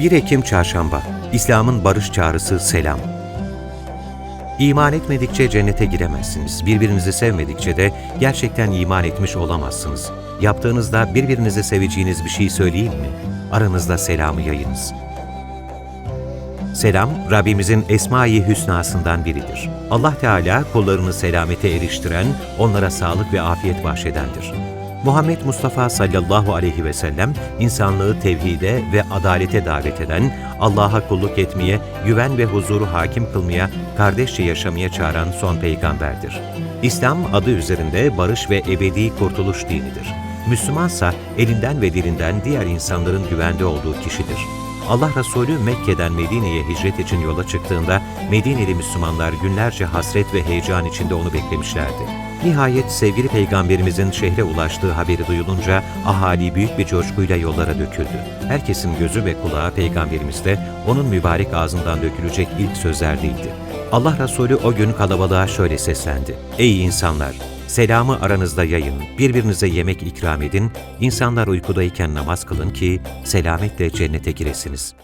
1 Ekim Çarşamba İslam'ın barış çağrısı selam. İman etmedikçe cennete giremezsiniz. Birbirinizi sevmedikçe de gerçekten iman etmiş olamazsınız. Yaptığınızda birbirinizi seveceğiniz bir şey söyleyeyim mi? Aranızda selamı yayınız. Selam, Rabbimizin Esma-i Hüsna'sından biridir. Allah Teala kullarını selamete eriştiren, onlara sağlık ve afiyet bahşedendir. Muhammed Mustafa sallallahu aleyhi ve sellem, insanlığı tevhide ve adalete davet eden, Allah'a kulluk etmeye, güven ve huzuru hakim kılmaya, kardeşçe yaşamaya çağıran son peygamberdir. İslam adı üzerinde barış ve ebedi kurtuluş dinidir. Müslümansa elinden ve dilinden diğer insanların güvende olduğu kişidir. Allah Resulü Mekke'den Medine'ye hicret için yola çıktığında Medineli Müslümanlar günlerce hasret ve heyecan içinde onu beklemişlerdi. Nihayet sevgili peygamberimizin şehre ulaştığı haberi duyulunca ahali büyük bir coşkuyla yollara döküldü. Herkesin gözü ve kulağı peygamberimizde onun mübarek ağzından dökülecek ilk sözlerdeydi. Allah Resulü o gün kalabalığa şöyle seslendi. Ey insanlar! Selamı aranızda yayın, birbirinize yemek ikram edin, insanlar uykudayken namaz kılın ki selametle cennete giresiniz.